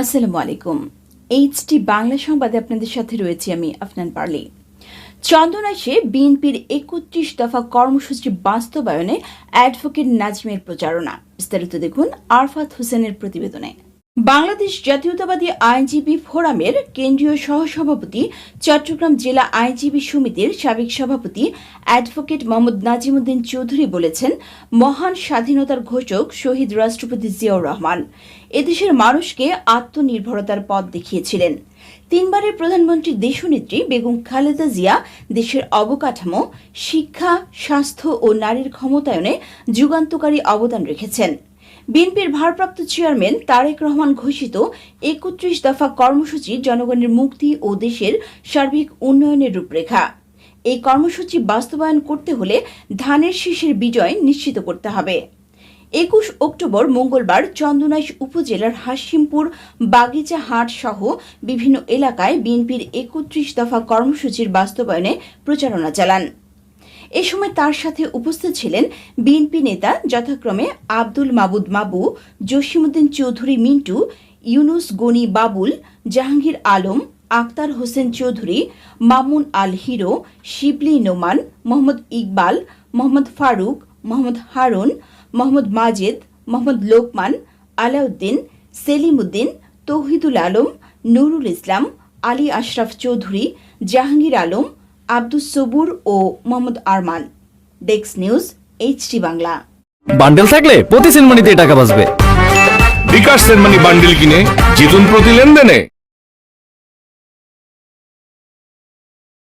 আসসালামু আলাইকুম। এইচটি বাংলা সংবাদে আপনাদের সাথে রয়েছি আমি আফনান পার্লি। চন্দনাইশে বিএনপির একত্রিশ দফা কর্মসূচি বাস্তবায়নে অ্যাডভোকেট নাজমের প্রচারণা। বিস্তারিত দেখুন আরফাত হোসেনের প্রতিবেদনে। বাংলাদেশ জাতীয়তাবাদী আইনজীবী ফোরামের কেন্দ্রীয় সহসভাপতি চট্টগ্রাম জেলা আইনজীবী সমিতির সাবেক সভাপতি অ্যাডভোকেট মোহাম্মদ নাজিমুদ্দিন চৌধুরী বলেছেন, মহান স্বাধীনতার ঘোষক শহীদ রাষ্ট্রপতি জিয়াউর রহমান। এদেশের মানুষকে আত্মনির্ভরতার পথ দেখিয়েছিলেন। তিনবারের প্রধানমন্ত্রী দেশনেত্রী বেগম খালেদা জিয়া দেশের অবকাঠামো, শিক্ষা, স্বাস্থ্য ও নারীর ক্ষমতায়নে যুগান্তকারী অবদান রেখেছেন। বিএনপির ভারপ্রাপ্ত চেয়ারম্যান তারেক রহমান ঘোষিত একত্রিশ দফা কর্মসূচি জনগণের মুক্তি ও দেশের সার্বিক উন্নয়নের রূপরেখা। এই কর্মসূচি বাস্তবায়ন করতে হলে ধানের শীষের বিজয় নিশ্চিত করতে হবে। একুশ অক্টোবর মঙ্গলবার চন্দনাইশ উপজেলার হাসিমপুর বাগিচা হাট সহ বিভিন্ন এলাকায় বিএনপির একত্রিশ দফা কর্মসূচির বাস্তবায়নে প্রচারণা চালান। এ সময় তার সাথে উপস্থিত ছিলেন বিএনপি নেতা যথাক্রমে আব্দুল মাবুদ মাবু জসিমুদ্দিন চৌধুরী মিন্টু, ইউনুস গনি বাবুল, জাহাঙ্গীর আলম আক্তার হোসেন চৌধুরী, মামুন আল হিরো, শিবলি নোমান, মোহাম্মদ ইকবাল, মোহাম্মদ ফারুক, মোহাম্মদ হারুন, মোহাম্মদ মাজেদ, মোহাম্মদ লোকমান, আলাউদ্দিন, সেলিমউদ্দিন, তৌহিদুল আলম, নুরুল ইসলাম, আলী আশরাফ চৌধুরী, জাহাঙ্গীর আলম আব্দুস সবুর ও মোহাম্মদ আরমান। ডেক্স নিউজ এইচটি বাংলা বান্ডেল থাকলে প্রতি সিনেমানিতে টাকা বাঁচবে। বিকাশ সেনমানি বান্ডেল কিনে জিতুন প্রতি লেনদেনে।